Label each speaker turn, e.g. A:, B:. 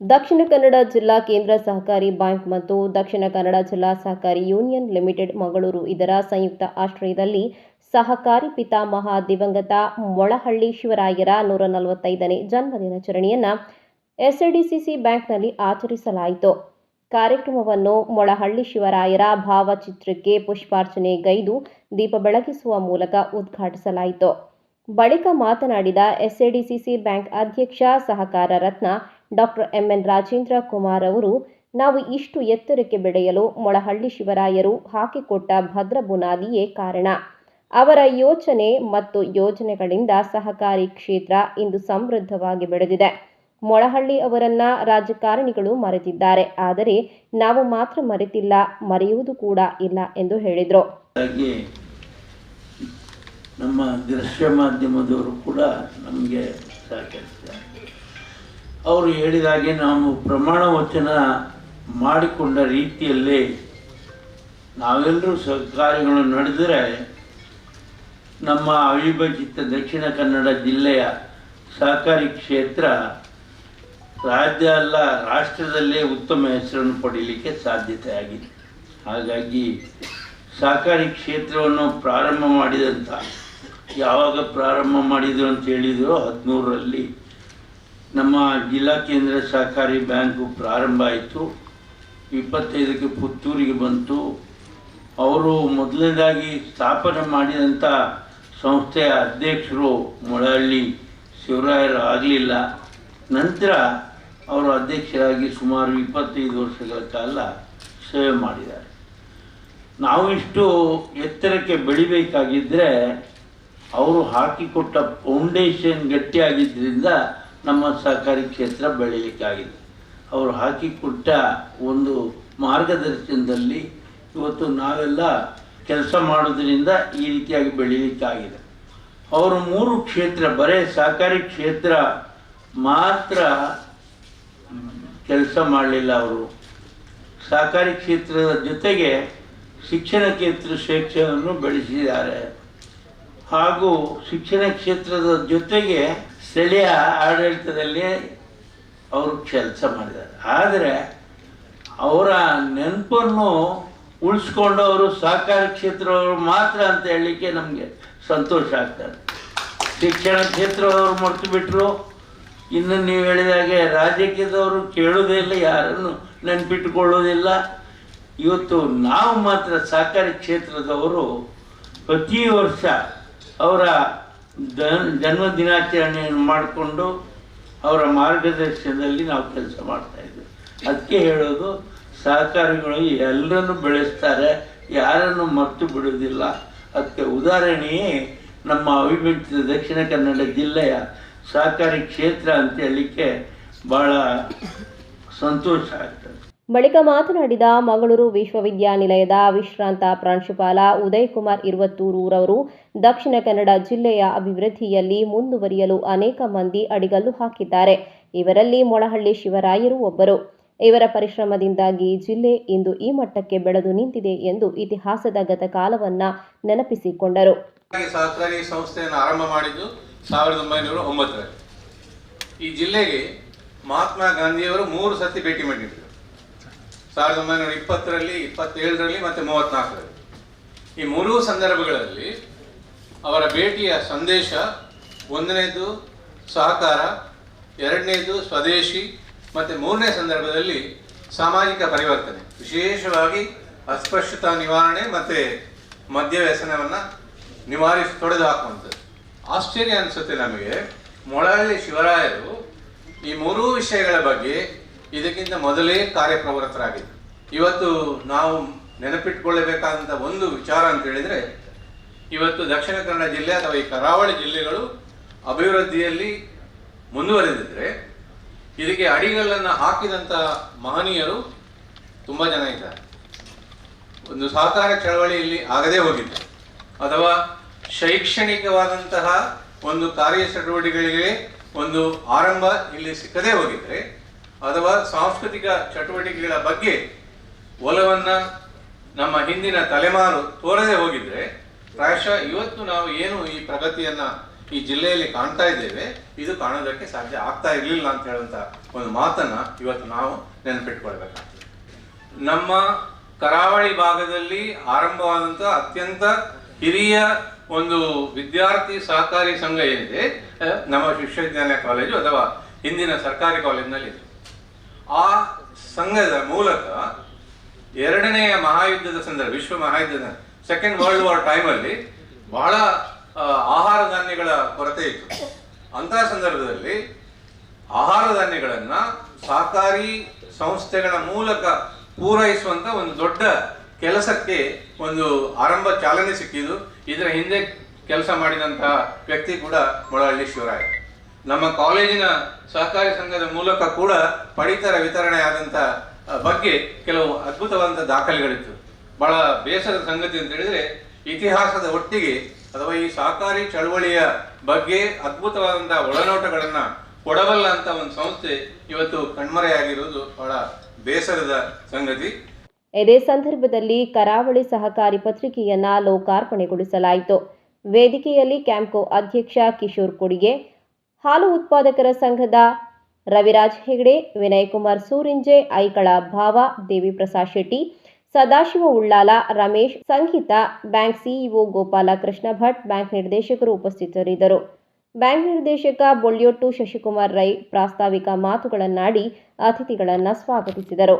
A: ದಕ್ಷಿಣ ಕನ್ನಡ ಜಿಲ್ಲಾ ಕೇಂದ್ರ ಸಹಕಾರಿ ಬ್ಯಾಂಕ್ ಮತ್ತು ದಕ್ಷಿಣ ಕನ್ನಡ ಜಿಲ್ಲಾ ಸಹಕಾರಿ ಯೂನಿಯನ್ ಲಿಮಿಟೆಡ್ ಮಂಗಳೂರು ಇದರ ಸಂಯುಕ್ತ ಆಶ್ರಯದಲ್ಲಿ ಸಹಕಾರಿ ಪಿತಾಮಹ ದಿವಂಗತ ಮೊಳಹಳ್ಳಿ ಶಿವರಾಯರ ನೂರ ನಲವತ್ತೈದನೇ ಜನ್ಮದಿನಾಚರಣೆಯನ್ನು ಎಸ್ಎಡಿಸಿಸಿ ಬ್ಯಾಂಕ್ನಲ್ಲಿ ಆಚರಿಸಲಾಯಿತು. ಕಾರ್ಯಕ್ರಮವನ್ನು ಮೊಳಹಳ್ಳಿ ಶಿವರಾಯರ ಭಾವಚಿತ್ರಕ್ಕೆ ಪುಷ್ಪಾರ್ಚನೆ ಗೈದು ದೀಪ ಬೆಳಗಿಸುವ ಮೂಲಕ ಉದ್ಘಾಟಿಸಲಾಯಿತು. ಬಳಿಕ ಮಾತನಾಡಿದ ಎಸ್ಎಡಿಸಿಸಿ ಬ್ಯಾಂಕ್ ಅಧ್ಯಕ್ಷ ಸಹಕಾರ ರತ್ನ ಡಾಕ್ಟರ್ ಎಂಎನ್ ರಾಜೇಂದ್ರ ಕುಮಾರ್ ಅವರು, ನಾವು ಇಷ್ಟು ಎತ್ತರಕ್ಕೆ ಬೆಳೆಯಲು ಮೊಳಹಳ್ಳಿ ಶಿವರಾಯರು ಹಾಕಿಕೊಟ್ಟ ಭದ್ರ ಬುನಾದಿಯೇ ಕಾರಣ. ಅವರ ಯೋಚನೆ ಮತ್ತು ಯೋಜನೆಗಳಿಂದ ಸಹಕಾರಿ ಕ್ಷೇತ್ರ ಇಂದು ಸಮೃದ್ಧವಾಗಿ ಬೆಳೆದಿದೆ. ಮೊಳಹಳ್ಳಿ ಅವರನ್ನ ರಾಜಕಾರಣಿಗಳು ಮರೆತಿದ್ದಾರೆ. ಆದರೆ ನಾವು ಮಾತ್ರ ಮರೆತಿಲ್ಲ, ಮರೆಯುವುದು ಕೂಡ ಇಲ್ಲ ಎಂದು ಹೇಳಿದರು.
B: ನಮ್ಮ ದೃಶ್ಯ ಮಾಧ್ಯಮದವರು ಕೂಡ ನಮಗೆ ಸಹಕರಿಸಿದ್ದಾರೆ ಅವರು ಹೇಳಿದ ಹಾಗೆ ನಾವು ಪ್ರಮಾಣ ವಚನ ಮಾಡಿಕೊಂಡ ರೀತಿಯಲ್ಲೇ ನಾವೆಲ್ಲರೂ ಸಹಕಾರಿಗಳು ನಡೆದರೆ ನಮ್ಮ ಅವಿಭಜಿತ ದಕ್ಷಿಣ ಕನ್ನಡ ಜಿಲ್ಲೆಯ ಸಹಕಾರಿ ಕ್ಷೇತ್ರ ರಾಜ್ಯ ಅಲ್ಲ, ರಾಷ್ಟ್ರದಲ್ಲೇ ಉತ್ತಮ ಹೆಸರನ್ನು ಪಡೀಲಿಕ್ಕೆ ಸಾಧ್ಯತೆ ಆಗಿದೆ. ಹಾಗಾಗಿ ಸಹಕಾರಿ ಕ್ಷೇತ್ರವನ್ನು ಪ್ರಾರಂಭ ಮಾಡಿದಂಥ ಯಾವಾಗ ಪ್ರಾರಂಭ ಮಾಡಿದರು ಅಂತ ಹೇಳಿದ್ರು ಹದಿಮೂರರಲ್ಲಿ ನಮ್ಮ ಜಿಲ್ಲಾ ಕೇಂದ್ರ ಸಹಕಾರಿ ಬ್ಯಾಂಕು ಪ್ರಾರಂಭ ಆಯಿತು. ಇಪ್ಪತ್ತೈದಕ್ಕೆ ಪುತ್ತೂರಿಗೆ ಬಂತು. ಅವರು ಮೊದಲನೇದಾಗಿ ಸ್ಥಾಪನೆ ಮಾಡಿದಂಥ ಸಂಸ್ಥೆಯ ಅಧ್ಯಕ್ಷರು ಮೊಳಹಳ್ಳಿ ಶಿವರಾಯರು ಆಗಲಿಲ್ಲ. ನಂತರ ಅವರು ಅಧ್ಯಕ್ಷರಾಗಿ ಸುಮಾರು ಇಪ್ಪತ್ತೈದು ವರ್ಷಗಳ ಕಾಲ ಸೇವೆ ಮಾಡಿದ್ದಾರೆ. ನಾವು ಇಷ್ಟು ಎತ್ತರಕ್ಕೆ ಬೆಳಿಬೇಕಾಗಿದ್ದರೆ ಅವರು ಹಾಕಿಕೊಟ್ಟ ಫೌಂಡೇಶನ್ ಗಟ್ಟಿಯಾಗಿದ್ದರಿಂದ ನಮ್ಮ ಸಹಕಾರಿ ಕ್ಷೇತ್ರ ಬೆಳೀಲಿಕ್ಕಾಗಿದೆ ಅವರು ಹಾಕಿಕೊಟ್ಟ ಒಂದು ಮಾರ್ಗದರ್ಶನದಲ್ಲಿ ಇವತ್ತು ನಾವೆಲ್ಲ ಕೆಲಸ ಮಾಡೋದ್ರಿಂದ ಈ ರೀತಿಯಾಗಿ ಬೆಳೀಲಿಕ್ಕಾಗಿದೆ ಅವರು ಮೂರು ಕ್ಷೇತ್ರ, ಬರೇ ಸಹಕಾರಿ ಕ್ಷೇತ್ರ ಮಾತ್ರ ಕೆಲಸ ಮಾಡಲಿಲ್ಲ ಅವರು. ಸಹಕಾರಿ ಕ್ಷೇತ್ರದ ಜೊತೆಗೆ ಶಿಕ್ಷಣ ಕ್ಷೇತ್ರ ಶಿಕ್ಷಣವನ್ನು ಬೆಳೆಸಿದ್ದಾರೆ. ಹಾಗೂ ಶಿಕ್ಷಣ ಕ್ಷೇತ್ರದ ಜೊತೆಗೆ ಸ್ಥಳೀಯ ಆಡಳಿತದಲ್ಲಿ ಅವರು ಕೆಲಸ ಮಾಡಿದ್ದಾರೆ. ಆದರೆ ಅವರ ನೆನಪನ್ನು ಉಳಿಸ್ಕೊಂಡವರು ಸಹಕಾರ ಕ್ಷೇತ್ರದವರು ಮಾತ್ರ ಅಂತ ಹೇಳಲಿಕ್ಕೆ ನಮಗೆ ಸಂತೋಷ ಆಗ್ತದೆ ಶಿಕ್ಷಣ ಕ್ಷೇತ್ರದವರು ಮರೆತು ಬಿಟ್ಟರು ಇನ್ನು ನೀವು ಹೇಳಿದಾಗೆ ರಾಜಕೀಯದವರು ಕೇಳೋದೇ ಇಲ್ಲ, ಯಾರನ್ನು ನೆನಪಿಟ್ಟುಕೊಳ್ಳೋದಿಲ್ಲ. ಇವತ್ತು ನಾವು ಮಾತ್ರ ಸಹಕಾರಿ ಕ್ಷೇತ್ರದವರು ಪ್ರತಿ ವರ್ಷ ಅವರ ಜನ್ಮ ದಿನಾಚರಣೆಯನ್ನು ಮಾಡಿಕೊಂಡು ಅವರ ಮಾರ್ಗದರ್ಶನದಲ್ಲಿ ನಾವು ಕೆಲಸ ಮಾಡ್ತಾ ಇದ್ದೀವಿ. ಅದಕ್ಕೆ ಹೇಳೋದು, ಸಹಕಾರಿಗಳು ಎಲ್ಲರನ್ನು ಬೆಳೆಸ್ತಾರೆ, ಯಾರನ್ನು ಮರೆತು ಬಿಡೋದಿಲ್ಲ ಅದಕ್ಕೆ ಉದಾಹರಣೆಯೇ, ನಮ್ಮ ಅವಿಭಜಿತ ದಕ್ಷಿಣ ಕನ್ನಡ ಜಿಲ್ಲೆಯ ಸಹಕಾರಿ ಕ್ಷೇತ್ರ ಅಂತ ಹೇಳಲಿಕ್ಕೆ ಭಾಳ ಸಂತೋಷ ಆಗ್ತದೆ.
A: ಬಳಿಕ ಮಾತನಾಡಿದ ಮಂಗಳೂರು ವಿಶ್ವವಿದ್ಯಾನಿಲಯದ ವಿಶ್ರಾಂತ ಪ್ರಾಂಶುಪಾಲ ಉದಯ್ ಕುಮಾರ್ ಇರುವತ್ತೂರವರು ದಕ್ಷಿಣ ಕನ್ನಡ ಜಿಲ್ಲೆಯ ಅಭಿವೃದ್ಧಿಯಲ್ಲಿ ಮುಂದುವರಿಯಲು ಅನೇಕ ಮಂದಿ ಅಡಿಗಲ್ಲು ಹಾಕಿದ್ದಾರೆ. ಇವರಲ್ಲಿ ಮೊಳಹಳ್ಳಿ ಶಿವರಾಯರು ಒಬ್ಬರು. ಇವರ ಪರಿಶ್ರಮದಿಂದಾಗಿ ಜಿಲ್ಲೆ ಇಂದು ಈ ಮಟ್ಟಕ್ಕೆ ಬೆಳೆದು ನಿಂತಿದೆ ಎಂದು ಇತಿಹಾಸದ ಗತಕಾಲವನ್ನ ನೆನಪಿಸಿಕೊಂಡರು.
C: ಸಹಕಾರಿ ಸಂಸ್ಥೆಯನ್ನು ಆರಂಭ ಮಾಡಿದ್ದು ಸಾವಿರದ ಒಂಬೈನೂರ ಒಂಬತ್ತರಲ್ಲಿ. ಈ ಜಿಲ್ಲೆಗೆ ಮಹಾತ್ಮ ಗಾಂಧಿಯವರು ಮೂರು ಸತಿ ಭೇಟಿ ಮಾಡಿದ್ರು. ಸಾವಿರದ ಒಂಬೈನೂರ ಇಪ್ಪತ್ತರಲ್ಲಿ, ಇಪ್ಪತ್ತೇಳರಲ್ಲಿ ಮತ್ತು ಮೂವತ್ತ್ನಾಲ್ಕರಲ್ಲಿ ಈ ಮೂರೂ ಸಂದರ್ಭಗಳಲ್ಲಿ ಅವರ ಭೇಟಿಯ ಸಂದೇಶ ಒಂದನೇದು ಸಹಕಾರ, ಎರಡನೇದು ಸ್ವದೇಶಿ, ಮತ್ತು ಮೂರನೇ ಸಂದರ್ಭದಲ್ಲಿ ಸಾಮಾಜಿಕ ಪರಿವರ್ತನೆ. ವಿಶೇಷವಾಗಿ ಅಸ್ಪೃಶ್ಯತಾ ನಿವಾರಣೆ ಮತ್ತು ಮದ್ಯ ವ್ಯಸನವನ್ನು ನಿವಾರಿಸಿ ತೊಡೆದು ಹಾಕುವಂಥದ್ದು ಆಶ್ಚರ್ಯ ಅನಿಸುತ್ತೆ ನಮಗೆ ಮೊಳಹಳ್ಳಿ ಶಿವರಾಯರು ಈ ಮೂರೂ ವಿಷಯಗಳ ಬಗ್ಗೆ ಇದಕ್ಕಿಂತ ಮೊದಲೇ ಕಾರ್ಯಪ್ರವೃತ್ತರಾಗಿದ್ದರು. ಇವತ್ತು ನಾವು ನೆನಪಿಟ್ಕೊಳ್ಳಬೇಕಾದಂಥ ಒಂದು ವಿಚಾರ ಅಂತ ಹೇಳಿದರೆ, ಇವತ್ತು ದಕ್ಷಿಣ ಕನ್ನಡ ಜಿಲ್ಲೆ ಅಥವಾ ಈ ಕರಾವಳಿ ಜಿಲ್ಲೆಗಳು ಅಭಿವೃದ್ಧಿಯಲ್ಲಿ ಮುಂದುವರೆದಿದ್ದರೆ ಇದಕ್ಕೆ ಅಡಿಗಳನ್ನು ಹಾಕಿದಂಥ ಮಹನೀಯರು ತುಂಬ ಜನ ಇದ್ದಾರೆ. ಒಂದು ಸಹಕಾರ ಚಳವಳಿಯಲ್ಲಿ ಆಗದೇ ಹೋಗಿದ್ದೆ. ಅಥವಾ ಶೈಕ್ಷಣಿಕವಾದಂತಹ ಒಂದು ಕಾರ್ಯ ಚಟುವಟಿಕೆಗಳಿಗೆ ಒಂದು ಆರಂಭ ಇಲ್ಲಿ ಸಿಕ್ಕದೇ ಹೋಗಿದ್ರೆ ಅಥವಾ ಸಾಂಸ್ಕೃತಿಕ ಚಟುವಟಿಕೆಗಳ ಬಗ್ಗೆ ಒಲವನ್ನ ನಮ್ಮ ಹಿಂದಿನ ತಲೆಮಾರು ತೋರದೆ ಹೋಗಿದ್ರೆ, ಪ್ರಾಯಶಃ ಇವತ್ತು ನಾವು ಏನು ಈ ಪ್ರಗತಿಯನ್ನ ಈ ಜಿಲ್ಲೆಯಲ್ಲಿ ಕಾಣ್ತಾ ಇದ್ದೇವೆ, ಇದು ಕಾಣೋದಕ್ಕೆ ಸಾಧ್ಯ ಆಗ್ತಾ ಇರಲಿಲ್ಲ ಅಂತ ಹೇಳುವಂತ ಒಂದು ಮಾತನ್ನ ಇವತ್ತು ನಾವು ನೆನಪಿಟ್ಕೊಳ್ಬೇಕಾಗ್ತದೆ. ನಮ್ಮ ಕರಾವಳಿ ಭಾಗದಲ್ಲಿ ಆರಂಭವಾದಂತ ಅತ್ಯಂತ ಹಿರಿಯ ಒಂದು ವಿದ್ಯಾರ್ಥಿ ಸಹಕಾರಿ ಸಂಘ ಏನಿದೆ ನಮ್ಮ ವಿಶ್ವವಿದ್ಯಾಲಯ ಕಾಲೇಜು ಅಥವಾ ಹಿಂದಿನ ಸರ್ಕಾರಿ ಕಾಲೇಜಿನಲ್ಲಿ ಆ ಸಂಘದ ಮೂಲಕ ಎರಡನೆಯ ಮಹಾಯುದ್ಧದ ಸಂದರ್ಭ, ವಿಶ್ವ ಮಹಾಯುದ್ಧದ ಸೆಕೆಂಡ್ ವರ್ಲ್ಡ್ ವಾರ್ ಟೈಮಲ್ಲಿ ಬಹಳ ಆಹಾರ ಧಾನ್ಯಗಳ ಕೊರತೆ ಇತ್ತು. ಅಂತಹ ಸಂದರ್ಭದಲ್ಲಿ ಆಹಾರ ಧಾನ್ಯಗಳನ್ನ ಸಹಕಾರಿ ಸಂಸ್ಥೆಗಳ ಮೂಲಕ ಪೂರೈಸುವಂತ ಒಂದು ದೊಡ್ಡ ಕೆಲಸಕ್ಕೆ ಒಂದು ಆರಂಭ ಚಾಲನೆ ಸಿಕ್ಕಿದ್ದು. ಇದರ ಹಿಂದೆ ಕೆಲಸ ಮಾಡಿದಂತಹ ವ್ಯಕ್ತಿ ಕೂಡ ಮೊಳಹಳ್ಳಿ ಶಿವರಾಯ. ನಮ್ಮ ಕಾಲೇಜಿನ ಸಹಕಾರಿ ಸಂಘದ ಮೂಲಕ ಕೂಡ ಪಡಿತರ ವಿತರಣೆ ಆದಂತ ಬಗ್ಗೆ ಕೆಲವು ಅದ್ಭುತವಾದಂಥ ದಾಖಲೆಗಳಿತ್ತು. ಬಹಳ ಬೇಸರದ ಸಂಗತಿ ಅಂತ ಹೇಳಿದ್ರೆ, ಇತಿಹಾಸದ ಒಟ್ಟಿಗೆ ಅಥವಾ ಈ ಸಹಕಾರಿ ಚಳವಳಿಯ ಬಗ್ಗೆ ಅದ್ಭುತವಾದಂತಹ ಒಳನೋಟಗಳನ್ನ ಕೊಡಬಲ್ಲ ಅಂತ ಒಂದು ಸಂಸ್ಥೆ ಇವತ್ತು ಕಣ್ಮರೆಯಾಗಿರುವುದು ಬಹಳ ಬೇಸರದ ಸಂಗತಿ.
A: ಇದೇ ಸಂದರ್ಭದಲ್ಲಿ ಕರಾವಳಿ ಸಹಕಾರಿ ಪತ್ರಿಕೆಯನ್ನ ಲೋಕಾರ್ಪಣೆಗೊಳಿಸಲಾಯಿತು. ವೇದಿಕೆಯಲ್ಲಿ ಕ್ಯಾಂಪ್ಕೋ ಅಧ್ಯಕ್ಷ ಕಿಶೋರ್ ಕೊಡಿಗೆ ಹಾಲು ಉತ್ಪಾದಕರ ಸಂಘದ Raviraj Hegde, Vinayakumar Surinje, Aikala Bhava Devi Prasad Shetty, Sadashiva Ullal, Ramesh, Sangeetha, bank CEO Gopala Krishna Bhat bank ನಿರ್ದೇಶಕರು ಉಪಸ್ಥಿತರಿದ್ದರು. ಬ್ಯಾಂಕ್ ನಿರ್ದೇಶಕ ಬೊಳ್ಯೋಟ್ಟು ಶಶಿಕುಮಾರ್ ರೈ ಪ್ರಾಸ್ತಾವಿಕ ಮಾತುಗಳನ್ನಾಡಿ ಅತಿಥಿಗಳನ್ನು ಸ್ವಾಗತಿಸಿದರು.